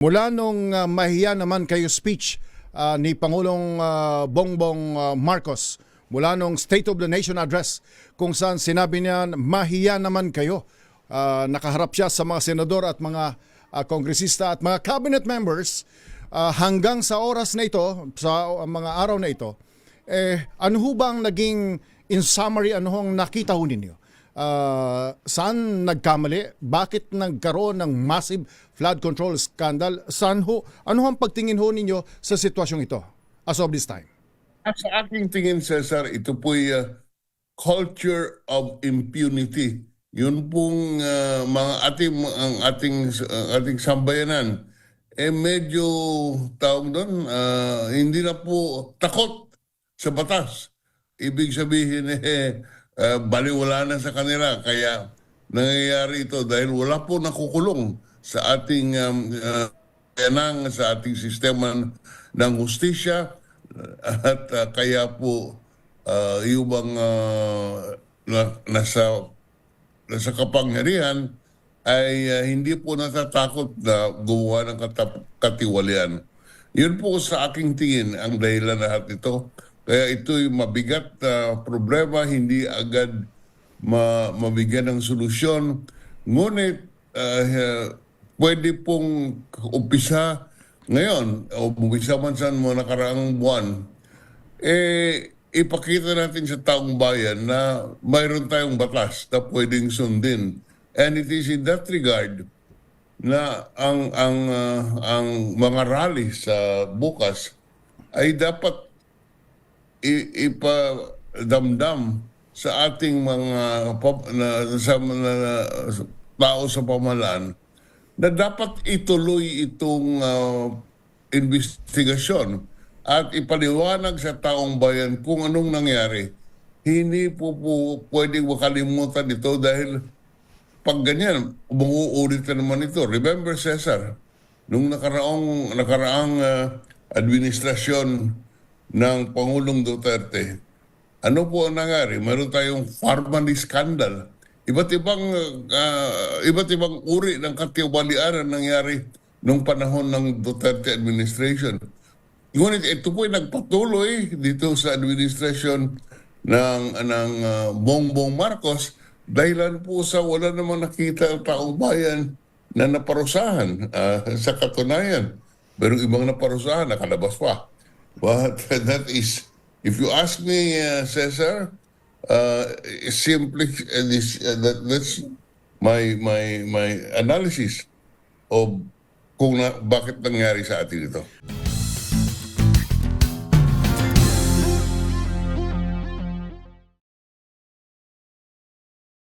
Mula nung uh, mahiya naman kayo speech uh, ni Pangulong uh, Bongbong uh, Marcos, mula nung State of the Nation address kung saan sinabi niya mahiya naman kayo. Uh, nakaharap siya sa mga senador at mga uh, kongresista at mga cabinet members uh, hanggang sa oras na ito, sa mga araw na ito, eh, ano ho bang naging in summary ano hong nakita ho ninyo? Uh, saan nagkamali? Bakit nagkaroon ng massive flood control scandal? Saan ho? Ano ang pagtingin ho ninyo sa sitwasyong ito as of this time? At sa aking tingin, Cesar, ito po'y uh, culture of impunity. Yun pong uh, mga ating ang ating ang ating sambayanan eh medyo tawag doon uh, hindi na po takot sa batas. Ibig sabihin eh uh, baliwala na sa kanila kaya nangyayari ito dahil wala po nakukulong sa ating um, uh, yanang sa ating sistema ng hustisya at uh, kaya po uh, yung mga na, nasa nasa kapangyarihan ay uh, hindi po natatakot na gumawa ng katap- katiwalian. Yun po sa aking tingin ang dahilan lahat ito. Kaya ito'y mabigat na problema, hindi agad ma- mabigyan ng solusyon. Ngunit uh, uh, pwede pong umpisa ngayon, o umpisa man sa mga nakaraang buwan, eh, ipakita natin sa taong bayan na mayroon tayong batas na pwedeng sundin. And it is in that regard na ang ang ah, ang mga rally sa bukas ay dapat ipadamdam sa ating mga na, sa na, tao sa pamalaan na dapat ituloy itong ah, investigasyon at ipaliwanag sa taong bayan kung anong nangyari. Hindi po po pwedeng makalimutan ito dahil pag ganyan, umuulit na naman ito. Remember, Cesar, nung nakaraang, nakaraang ah, administrasyon ng Pangulong Duterte, ano po ang nangyari? Meron tayong Farmany scandal. Iba't ibang ah, iba't ibang uri ng katiwalian ang nangyari nung panahon ng Duterte administration. Ngunit ito po ay nagpatuloy dito sa administrasyon ng ng ah, Bongbong Marcos dahilan po sa wala namang nakita ang taong bayan na naparusahan ah, sa katunayan. Pero ibang naparusahan, nakalabas pa. But that is, if you ask me, uh, Cesar, uh, simply, uh, this, uh, that, that's my, my, my analysis of kung na, bakit nangyari sa atin ito.